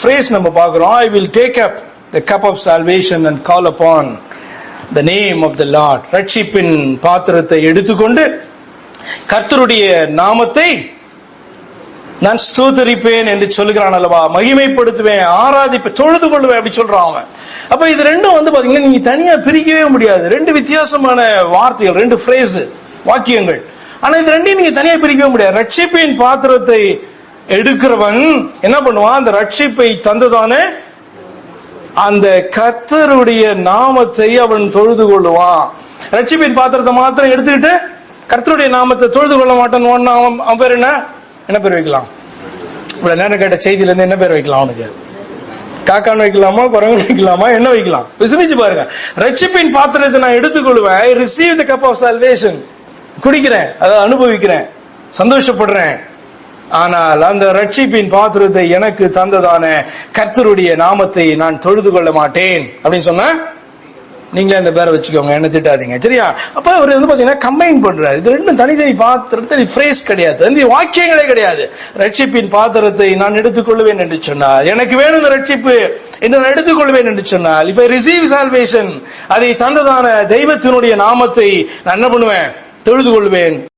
Phrase நம்ம பார்க்குறோம் I will take up the cup of salvation and call upon the name of the Lord ரட்சிப்பின் பாத்திரத்தை எடுத்துக்கொண்டு கர்த்தருடைய நாமத்தை நான் ஸ்தூத்தரிப்பேன் என்று சொல்லுகிறான் அல்லவா? மகிமைப்படுத்துவேன் ஆராதிப்பேன் தொழுது கொள்வேன் அப்படி சொல்றான் அவன். அப்ப இது ரெண்டும் வந்து பாத்தீங்கன்னா நீங்க தனியா பிரிக்கவே முடியாது. ரெண்டு வித்தியாசமான வார்த்தைகள் ரெண்டு பிரேஸ் வாக்கியங்கள். ஆனா இது ரெண்டையும் நீங்க தனியா பிரிக்கவே முடியாது. ரட்சிப்பின் பாத்திரத்தை எடுக்கிறவன் என்ன பண்ணுவான்? அந்த ரட்சிப்பை தந்ததானே? அந்த கர்த்தருடைய நாமத்தை அவன் தொழுது கொள்ளுவான். ரட்சிப்பின் பாத்திரத்தை மாத்திரம் எடுத்துக்கிட்டு கர்த்தருடைய நாமத்தை தொழுது கொள்ள மாட்டான். அவன் அவன் பேர் என்ன? என்ன பேர் வைக்கலாம்? இவ்வளவு நேரம் கேட்ட செய்தியில இருந்து என்ன பேர் வைக்கலாம் அவனுக்கு? காக்கான்னு வைக்கலாமா? குரங்கு வைக்கலாமா? என்ன வைக்கலாம்? விசாரிச்சு பாருங்க. ரட்சிப்பின் பாத்திரத்தை நான் எடுத்துக்கொள்வேன். Receive the cup of salvation குடிக்கிறேன். அதை அனுபவிக்கிறேன். சந்தோஷப்படுறேன். ஆனால் அந்த ரட்சிப்பின் பாத்திரத்தை எனக்கு தந்ததான கர்த்தருடைய நாமத்தை நான் தொழுது கொள்ள மாட்டேன். அப்படின்னு சொன்ன நீங்களே அந்த பேரை வச்சுக்கோங்க என்ன திட்டாதீங்க. சரியா? அப்ப அவர் வந்து பாத்தீங்கன்னா கம்பைன் பண்றாரு. இது ரெண்டும் தனித்தனி பாத்திரத்தை ஃப்ரேஸ் கிடையாது. வந்து வாக்கியங்களே கிடையாது. ரட்சிப்பின் பாத்திரத்தை நான் எடுத்துக்கொள்வேன் என்று சொன்னார் எனக்கு வேணும் இந்த ரட்சிப்பு. என்று நான் எடுத்துக்கொள்வேன் என்று சொன்னால் இப்ப ரிசீவ் சால்வேஷன் அதை தந்ததான தெய்வத்தினுடைய நாமத்தை நான் என்ன பண்ணுவேன்? தொழுது கொள்வேன்.